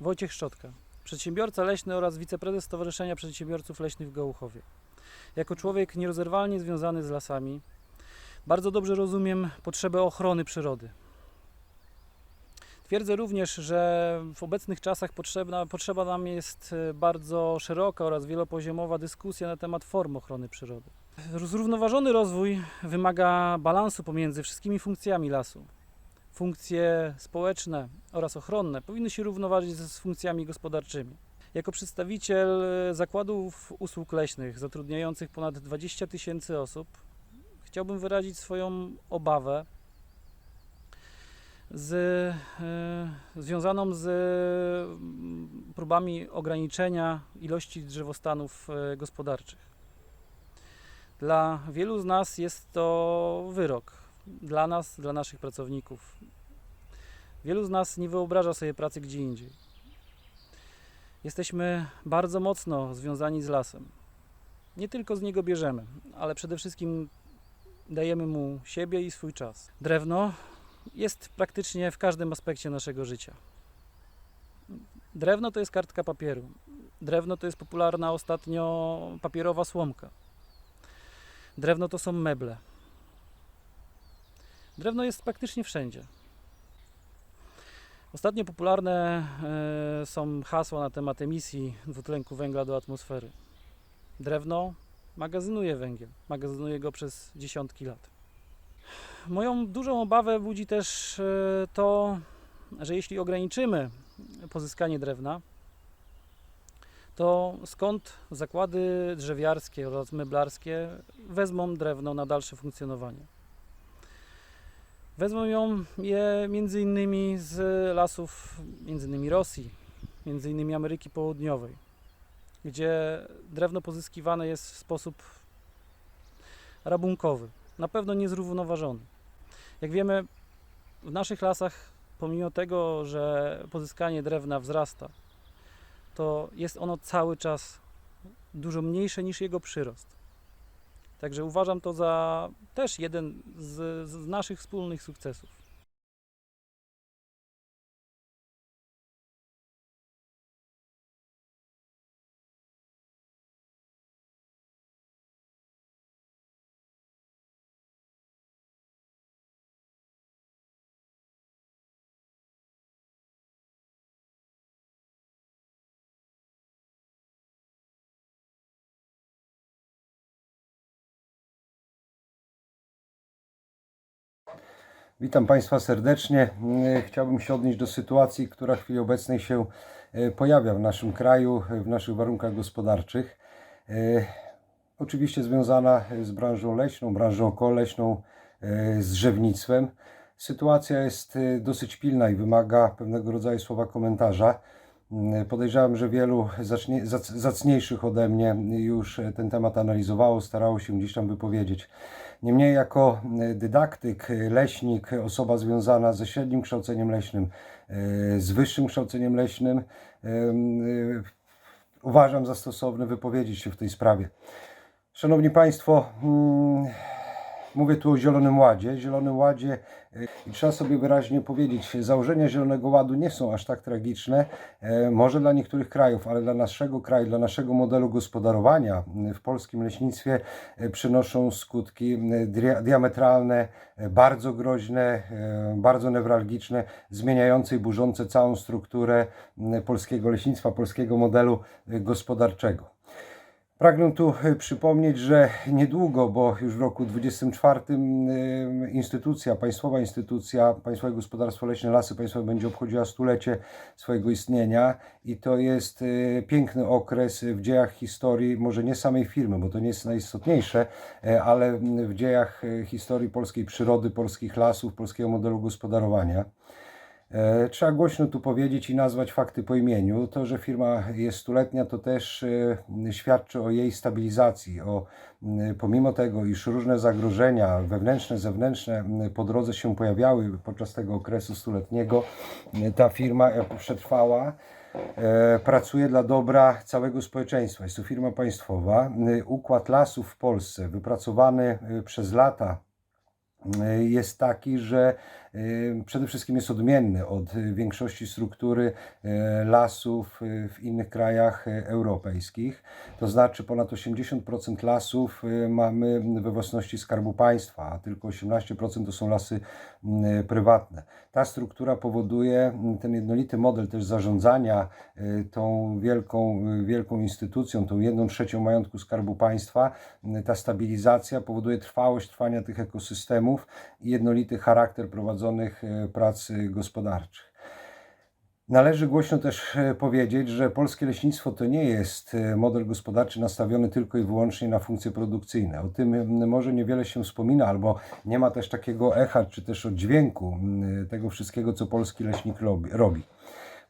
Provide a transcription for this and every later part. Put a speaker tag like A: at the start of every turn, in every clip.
A: Wojciech Szczotka, przedsiębiorca leśny oraz wiceprezes Stowarzyszenia Przedsiębiorców Leśnych w Gołuchowie. Jako człowiek nierozerwalnie związany z lasami, bardzo dobrze rozumiem potrzebę ochrony przyrody. Twierdzę również, że w obecnych czasach potrzebna, potrzeba nam jest e, bardzo szeroka oraz wielopoziomowa dyskusja na temat form ochrony przyrody. Zrównoważony rozwój wymaga balansu pomiędzy wszystkimi funkcjami lasu. Funkcje społeczne oraz ochronne powinny się równoważyć z funkcjami gospodarczymi. Jako przedstawiciel zakładów usług leśnych zatrudniających ponad 20 tysięcy osób, chciałbym wyrazić swoją obawę z, e, związaną z mm, próbami ograniczenia ilości drzewostanów e, gospodarczych. Dla wielu z nas jest to wyrok. Dla nas, dla naszych pracowników. Wielu z nas nie wyobraża sobie pracy gdzie indziej. Jesteśmy bardzo mocno związani z lasem. Nie tylko z niego bierzemy, ale przede wszystkim dajemy mu siebie i swój czas. Drewno jest praktycznie w każdym aspekcie naszego życia. Drewno to jest kartka papieru. Drewno to jest popularna ostatnio papierowa słomka. Drewno to są meble. Drewno jest praktycznie wszędzie. Ostatnio popularne e, są hasła na temat emisji dwutlenku węgla do atmosfery. Drewno magazynuje węgiel, magazynuje go przez dziesiątki lat. Moją dużą obawę budzi też e, to, że jeśli ograniczymy pozyskanie drewna, to skąd zakłady drzewiarskie oraz meblarskie wezmą drewno na dalsze funkcjonowanie? Wezmą ją je między innymi z lasów między innymi Rosji, między innymi Ameryki Południowej, gdzie drewno pozyskiwane jest w sposób rabunkowy, na pewno niezrównoważony. Jak wiemy, w naszych lasach, pomimo tego, że pozyskanie drewna wzrasta, to jest ono cały czas dużo mniejsze niż jego przyrost. Także uważam to za też jeden z, z naszych wspólnych sukcesów.
B: Witam Państwa serdecznie. E, Chciałbym się odnieść do sytuacji, która w chwili obecnej się e, pojawia w naszym kraju, e, w naszych warunkach gospodarczych. Oczywiście związana z branżą leśną, branżą okołoleśną, e, z drzewnictwem. Sytuacja jest dosyć pilna i wymaga pewnego rodzaju słowa komentarza. Podejrzewam, że wielu zacznie, zac, zacniejszych ode mnie już ten temat analizowało, starało się gdzieś tam wypowiedzieć. Niemniej jako dydaktyk, leśnik, osoba związana ze średnim kształceniem leśnym, e, z wyższym kształceniem leśnym, e, uważam za stosowne wypowiedzieć się w tej sprawie. Szanowni Państwo, mm, mówię tu o Zielonym Ładzie. Zielonym Ładzie e, i trzeba sobie wyraźnie powiedzieć, założenia Zielonego Ładu nie są aż tak tragiczne, e, może dla niektórych krajów, ale dla naszego kraju, dla naszego modelu gospodarowania m, w polskim leśnictwie e, przynoszą skutki dia- diametralne, e, bardzo groźne, bardzo newralgiczne, zmieniające i burzące całą strukturę polskiego leśnictwa, polskiego modelu gospodarczego. Pragnę tu e, przypomnieć, że niedługo, bo już w roku 24 e, instytucja, państwowa instytucja, Państwowe Gospodarstwo Leśne Lasy Państwowe będzie obchodziła stulecie swojego istnienia i to jest e, piękny okres w dziejach historii, może nie samej firmy, bo to nie jest najistotniejsze, ale w dziejach historii polskiej przyrody, polskich lasów, polskiego modelu gospodarowania. E, Trzeba głośno tu powiedzieć i nazwać fakty po imieniu. To, że firma jest stuletnia, to też e, świadczy o jej stabilizacji. O, m, pomimo tego, iż różne zagrożenia wewnętrzne, zewnętrzne po drodze się pojawiały podczas tego okresu stuletniego, ta firma e, przetrwała. E, Pracuje dla dobra całego społeczeństwa. Jest to firma państwowa. Układ lasów w Polsce, wypracowany e, przez lata, jest taki, że przede wszystkim jest odmienny od y, większości struktury y, lasów y, w innych krajach europejskich. To znaczy ponad 80% lasów mamy we własności Skarbu Państwa, a tylko 18% to są lasy mm, prywatne. Ta struktura powoduje mm, ten jednolity model też zarządzania tą wielką, wielką instytucją, tą jedną trzecią majątku Skarbu Państwa. Ta stabilizacja powoduje trwałość trwania tych ekosystemów i jednolity charakter prowadzonych y, prac gospodarczych. Należy głośno też e, powiedzieć, że polskie leśnictwo to nie jest e, model gospodarczy nastawiony tylko i wyłącznie na funkcje produkcyjne. O tym może niewiele się wspomina, albo nie ma też takiego echa, czy też oddźwięku tego wszystkiego, co polski leśnik robi.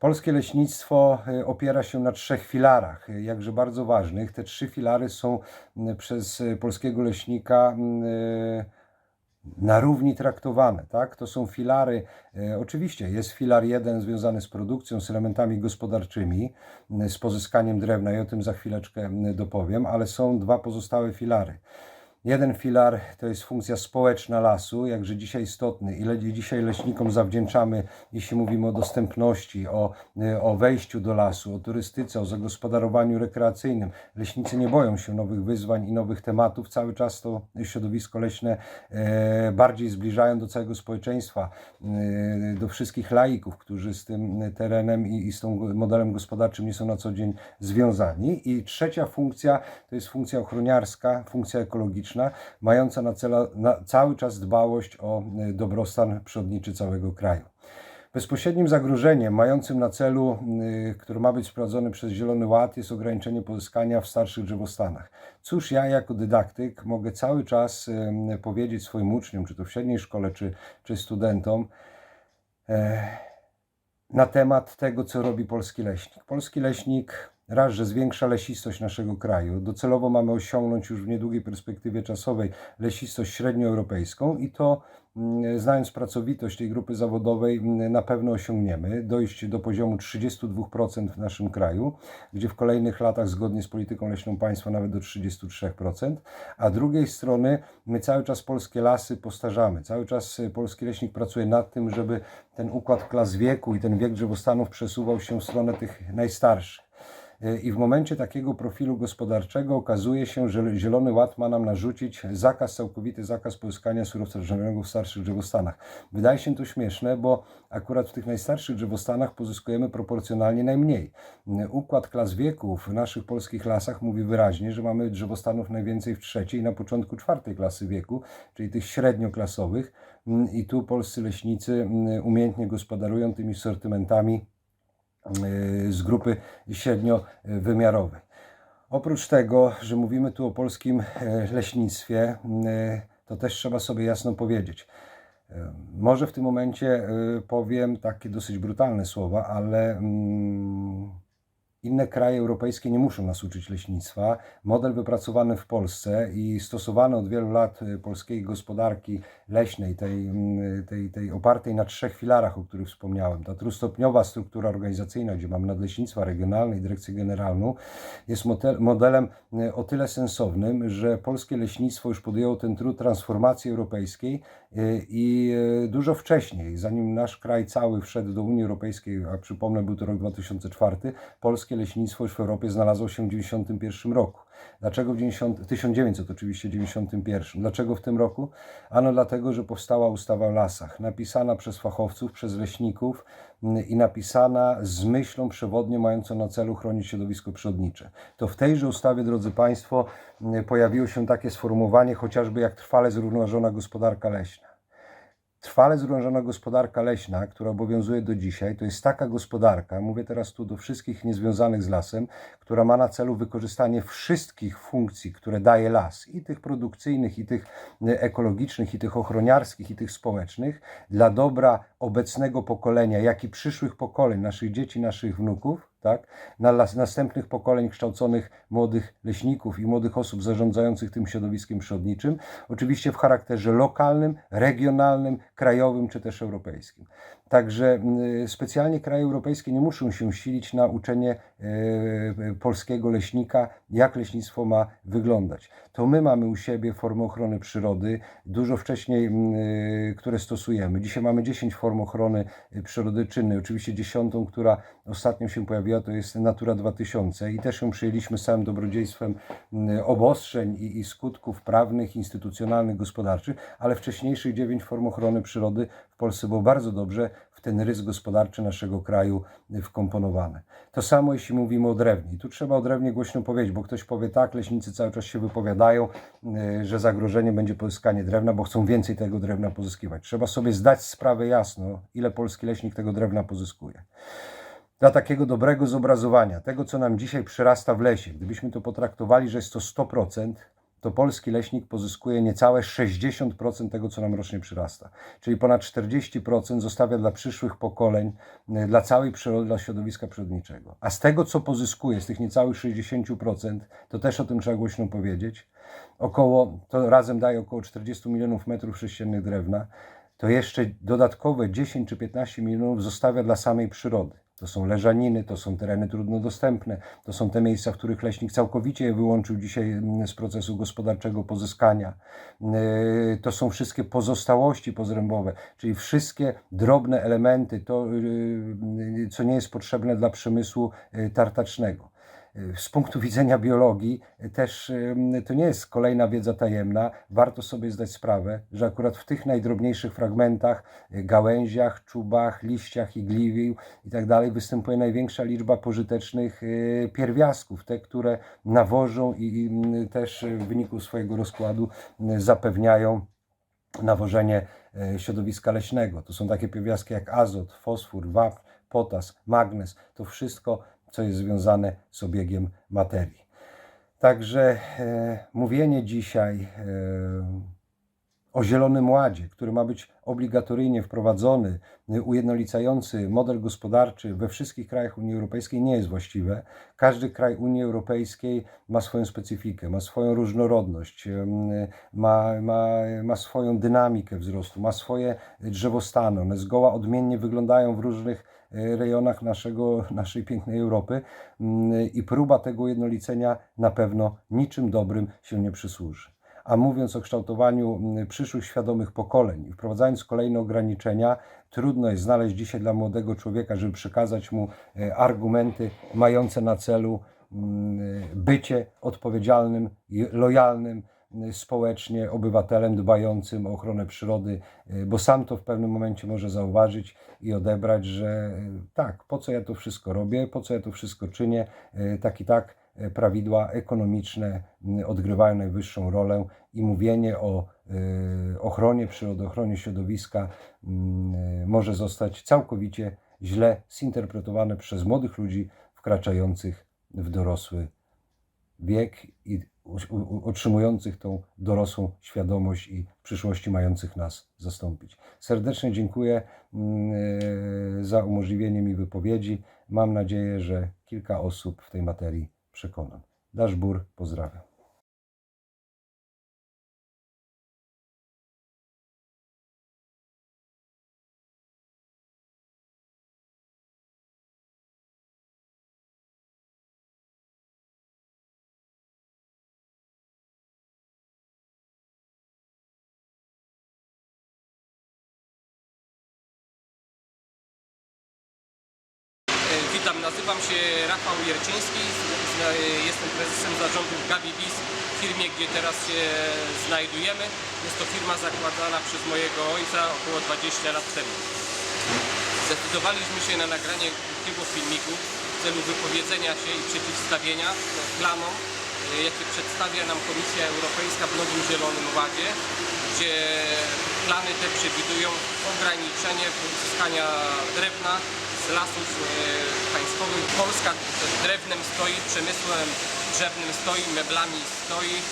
B: Polskie leśnictwo e, opiera się na trzech filarach, e, jakże bardzo ważnych. Te trzy filary są przez e, polskiego leśnika e, na równi traktowane. Tak? To są filary, e, oczywiście jest filar jeden związany z produkcją, z elementami gospodarczymi, m, z pozyskaniem drewna i o tym za chwileczkę m, dopowiem, ale są dwa pozostałe filary. Jeden filar to jest funkcja społeczna lasu, jakże dzisiaj istotny. Ile dzisiaj leśnikom zawdzięczamy, jeśli mówimy o dostępności, o, o wejściu do lasu, o turystyce, o zagospodarowaniu rekreacyjnym. Leśnicy nie boją się nowych wyzwań i nowych tematów. Cały czas to środowisko leśne e, bardziej zbliżają do całego społeczeństwa, e, do wszystkich laików, którzy z tym terenem i, i z tym modelem gospodarczym nie są na co dzień związani. I trzecia funkcja to jest funkcja ochroniarska, funkcja ekologiczna, mająca na celu na cały czas dbałość o e, dobrostan przyrodniczy całego kraju. Bezpośrednim zagrożeniem mającym na celu, y, który ma być sprowadzony przez Zielony Ład, jest ograniczenie pozyskania w starszych drzewostanach. Cóż ja jako dydaktyk mogę cały czas y, powiedzieć swoim uczniom, czy to w średniej szkole, czy, czy studentom, e, na temat tego, co robi polski leśnik. Polski leśnik raz, że zwiększa lesistość naszego kraju. Docelowo mamy osiągnąć już w niedługiej perspektywie czasowej lesistość średnioeuropejską i to mm, znając pracowitość tej grupy zawodowej mm, na pewno osiągniemy. Dojść do poziomu 32% w naszym kraju, gdzie w kolejnych latach zgodnie z polityką leśną państwa nawet do 33%, a drugiej strony my cały czas polskie lasy postarzamy. Cały czas y, polski leśnik pracuje nad tym, żeby ten układ klas wieku i ten wiek drzewostanów przesuwał się w stronę tych najstarszych. I w momencie takiego profilu gospodarczego okazuje się, że Zielony Ład ma nam narzucić zakaz, całkowity zakaz pozyskania surowca drzewnego w starszych drzewostanach. Wydaje się to śmieszne, bo akurat w tych najstarszych drzewostanach pozyskujemy proporcjonalnie najmniej. Układ klas wieku w naszych polskich lasach mówi wyraźnie, że mamy drzewostanów najwięcej w trzeciej i na początku czwartej klasy wieku, czyli tych średnioklasowych. I tu polscy leśnicy umiejętnie gospodarują tymi sortymentami z grupy średniowymiarowej. Oprócz tego, że mówimy tu o polskim e, leśnictwie, y, to też trzeba sobie jasno powiedzieć. E, Może w tym momencie e, powiem takie dosyć brutalne słowa, ale mm, inne kraje europejskie nie muszą nas uczyć leśnictwa. Model wypracowany w Polsce i stosowany od wielu lat y, polskiej gospodarki leśnej, tej, mm, tej, tej opartej na trzech filarach, o których wspomniałem. Ta trójstopniowa struktura organizacyjna, gdzie mamy nadleśnictwa regionalne i dyrekcję generalną, jest modelem y, o tyle sensownym, że polskie leśnictwo już podjęło ten trud transformacji europejskiej y, i dużo wcześniej, zanim nasz kraj cały wszedł do Unii Europejskiej, a przypomnę, był to rok 2004, polskie leśnictwo już w Europie znalazło się w 1991 roku. Dlaczego w 90, 1900 oczywiście 91? Dlaczego w tym roku? Ano dlatego, że powstała ustawa o lasach, napisana przez fachowców, przez leśników mm, i napisana z myślą przewodnią mającą na celu chronić środowisko przyrodnicze. To w tejże ustawie, drodzy Państwo, mm, pojawiło się takie sformułowanie, chociażby jak trwale zrównoważona gospodarka leśna. Trwale zrównoważona gospodarka leśna, która obowiązuje do dzisiaj, to jest taka gospodarka, mówię teraz tu do wszystkich niezwiązanych z lasem, która ma na celu wykorzystanie wszystkich funkcji, które daje las, i tych produkcyjnych, i tych e, ekologicznych, i tych ochroniarskich, i tych społecznych, dla dobra obecnego pokolenia, jak i przyszłych pokoleń, naszych dzieci, naszych wnuków, tak? na następnych pokoleń kształconych młodych leśników i młodych osób zarządzających tym środowiskiem przyrodniczym, oczywiście w charakterze lokalnym, regionalnym, krajowym czy też europejskim. Także y, specjalnie kraje europejskie nie muszą się silić na uczenie y, polskiego leśnika, jak leśnictwo ma wyglądać. To my mamy u siebie formy ochrony przyrody, dużo wcześniej, y, które stosujemy. Dzisiaj mamy 10 form ochrony y, przyrody czynnej. Oczywiście dziesiątą, która ostatnio się pojawiła, to jest Natura 2000 i też ją przyjęliśmy z całym dobrodziejstwem obostrzeń i, i skutków prawnych, instytucjonalnych, gospodarczych, ale wcześniejszych 9 form ochrony przyrody Polsce było bardzo dobrze w ten rys gospodarczy naszego kraju wkomponowane. To samo jeśli mówimy o drewnie. I tu trzeba o drewnie głośno powiedzieć, bo ktoś powie tak, leśnicy cały czas się wypowiadają, y, że zagrożenie będzie pozyskanie drewna, bo chcą więcej tego drewna pozyskiwać. Trzeba sobie zdać sprawę jasno, ile polski leśnik tego drewna pozyskuje dla takiego dobrego zobrazowania tego, co nam dzisiaj przyrasta w lesie, gdybyśmy to potraktowali, że jest to 100%, to polski leśnik pozyskuje niecałe 60% tego, co nam rocznie przyrasta. Czyli ponad 40% zostawia dla przyszłych pokoleń, y, dla całej przyrody, dla środowiska przyrodniczego. A z tego, co pozyskuje, z tych niecałych 60%, to też o tym trzeba głośno powiedzieć, około, to razem daje około 40 milionów metrów sześciennych drewna, to jeszcze dodatkowe 10 czy 15 milionów zostawia dla samej przyrody. To są leżaniny, to są tereny trudno dostępne, to są te miejsca, w których leśnik całkowicie wyłączył dzisiaj z procesu gospodarczego pozyskania. Yy, To są wszystkie pozostałości pozrębowe, czyli wszystkie drobne elementy, to yy, co nie jest potrzebne dla przemysłu yy, tartacznego. Yy, Z punktu widzenia biologii yy, też yy, to nie jest kolejna wiedza tajemna. Warto sobie zdać sprawę, że akurat w tych najdrobniejszych fragmentach, gałęziach, czubach, liściach, igliwiu i tak dalej występuje największa liczba pożytecznych pierwiastków, te, które nawożą i, też w wyniku swojego rozkładu zapewniają nawożenie środowiska leśnego. To są takie pierwiastki jak azot, fosfor, wapń, potas, magnez. To wszystko, co jest związane z obiegiem materii. Także e, mówienie dzisiaj e, o Zielonym Ładzie, który ma być obligatoryjnie wprowadzony, y, ujednolicający model gospodarczy we wszystkich krajach Unii Europejskiej, nie jest właściwe. Każdy kraj Unii Europejskiej ma swoją specyfikę, ma swoją różnorodność, y, ma, ma, ma swoją dynamikę wzrostu, ma swoje drzewostany. One zgoła odmiennie wyglądają w różnych rejonach naszego, naszej pięknej Europy Ym, i próba tego ujednolicenia na pewno niczym dobrym się nie przysłuży. A mówiąc o kształtowaniu mm, przyszłych świadomych pokoleń i wprowadzając kolejne ograniczenia, trudno jest znaleźć dzisiaj dla młodego człowieka, żeby przekazać mu e, argumenty mające na celu mm, bycie odpowiedzialnym, i lojalnym mm, społecznie obywatelem dbającym o ochronę przyrody, e, bo sam to w pewnym momencie może zauważyć i odebrać, że e, tak, po co ja to wszystko robię, po co ja to wszystko czynię, e, tak i tak prawidła ekonomiczne odgrywają najwyższą rolę i mówienie o ochronie przyrody, ochronie środowiska m, e, może zostać całkowicie źle zinterpretowane przez młodych ludzi wkraczających w dorosły wiek i otrzymujących tą dorosłą świadomość i w przyszłości mających nas zastąpić. Serdecznie dziękuję mm, e, za umożliwienie mi wypowiedzi. Mam nadzieję, że kilka osób w tej materii przekonam. Daszbur, pozdrawiam.
C: Witam, nazywam się Rafał Jerczyński, jestem prezesem zarządu Gabi Biz w firmie, gdzie teraz się znajdujemy. Jest to firma zakładana przez mojego ojca około 20 lat temu. Zdecydowaliśmy się na nagranie krótkiego filmiku w celu wypowiedzenia się i przeciwstawienia planom, jakie przedstawia nam Komisja Europejska w Nowym Zielonym Ładzie, gdzie plany te przewidują ograniczenie pozyskania drewna z lasów e, państwowych. Polska drewnem stoi, przemysłem drzewnym stoi, meblami stoi. E,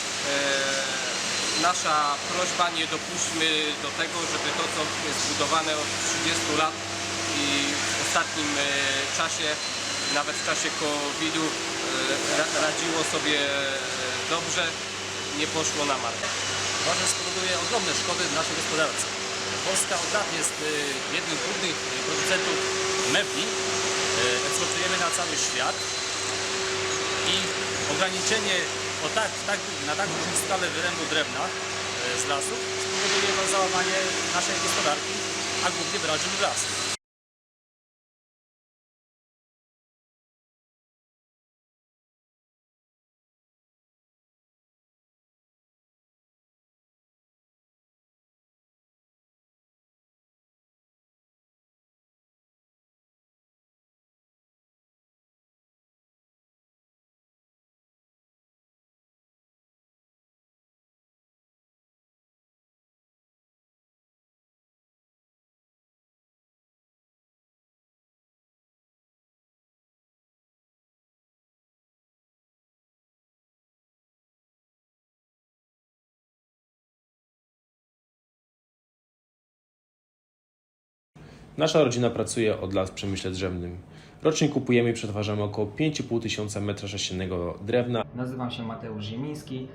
C: Nasza prośba nie dopuśćmy do tego, żeby to, co jest budowane od 30 lat i w ostatnim e, czasie nawet w czasie COVID-u ra- radziło sobie dobrze, nie poszło na markę.
D: Uważam, spowoduje ogromne szkody w naszej gospodarce. Polska od lat jest jednym z głównych producentów mebli. Y, Eksportujemy na cały świat i ograniczenie o tak, tak, na tak dużą skalę wyrębu drewna y, z lasów spowoduje załamanie naszej gospodarki, a głównie wrażeń w
E: Nasza rodzina pracuje od lat w przemyśle drzewnym. Rocznie kupujemy i przetwarzamy około 5,5 tysiąca metra sześciennego drewna,
F: Nazywam się Mateusz Ziemiński.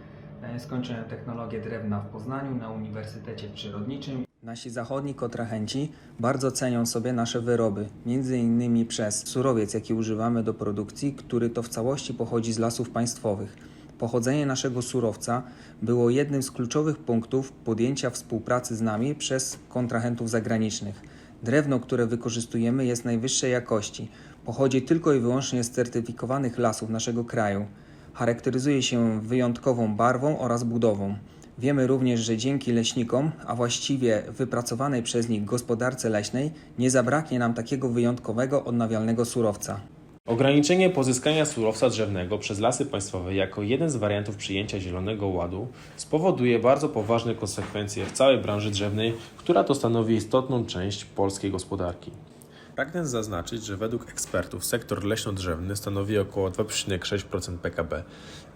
F: E, Skończyłem technologię drewna w Poznaniu na Uniwersytecie Przyrodniczym. Nasi zachodni kontrahenci bardzo cenią sobie nasze wyroby, między innymi przez surowiec, jaki używamy do produkcji, który to w całości pochodzi z lasów państwowych. Pochodzenie naszego surowca było jednym z kluczowych punktów podjęcia współpracy z nami przez kontrahentów zagranicznych. Drewno, które wykorzystujemy, jest najwyższej jakości. Pochodzi tylko i wyłącznie z certyfikowanych lasów naszego kraju. Charakteryzuje się wyjątkową barwą oraz budową. Wiemy również, że dzięki leśnikom, a właściwie wypracowanej przez nich gospodarce leśnej, nie zabraknie nam takiego wyjątkowego odnawialnego surowca.
E: Ograniczenie pozyskania surowca drzewnego przez lasy państwowe jako jeden z wariantów przyjęcia Zielonego Ładu spowoduje bardzo poważne konsekwencje w całej branży drzewnej, która to stanowi istotną część polskiej gospodarki. Pragnę zaznaczyć, że według ekspertów sektor leśno-drzewny stanowi około 2,6% PKB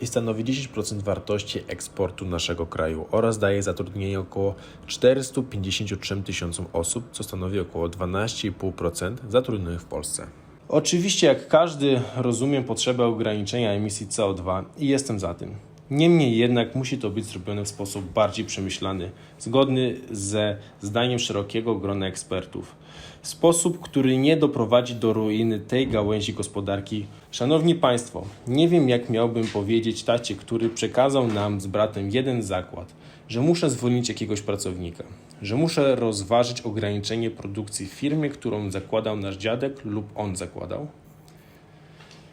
E: i stanowi 10% wartości eksportu naszego kraju oraz daje zatrudnienie około 453 tysiącom osób, co stanowi około 12,5% zatrudnionych w Polsce. Oczywiście, jak każdy, rozumiem potrzebę ograniczenia emisji CO2 i jestem za tym. Niemniej jednak musi to być zrobione w sposób bardziej przemyślany, zgodny ze zdaniem szerokiego grona ekspertów. W sposób, który nie doprowadzi do ruiny tej gałęzi gospodarki. Szanowni Państwo, nie wiem jak miałbym powiedzieć tacie, który przekazał nam z bratem jeden zakład, że muszę zwolnić jakiegoś pracownika, że muszę rozważyć ograniczenie produkcji w firmie, którą zakładał nasz dziadek lub on zakładał.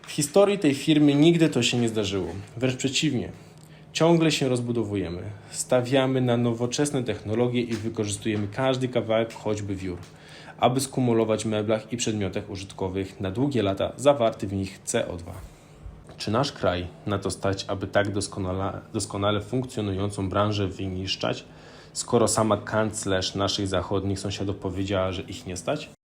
E: W historii tej firmy nigdy to się nie zdarzyło. Wręcz przeciwnie. Ciągle się rozbudowujemy. Stawiamy na nowoczesne technologie i wykorzystujemy każdy kawałek, choćby wiór, aby skumulować w meblach i przedmiotach użytkowych na długie lata zawarty w nich CO2. Czy nasz kraj na to stać, aby tak doskonale, doskonale funkcjonującą branżę wyniszczać, skoro sama kanclerz naszych zachodnich sąsiadów powiedziała, że ich nie stać?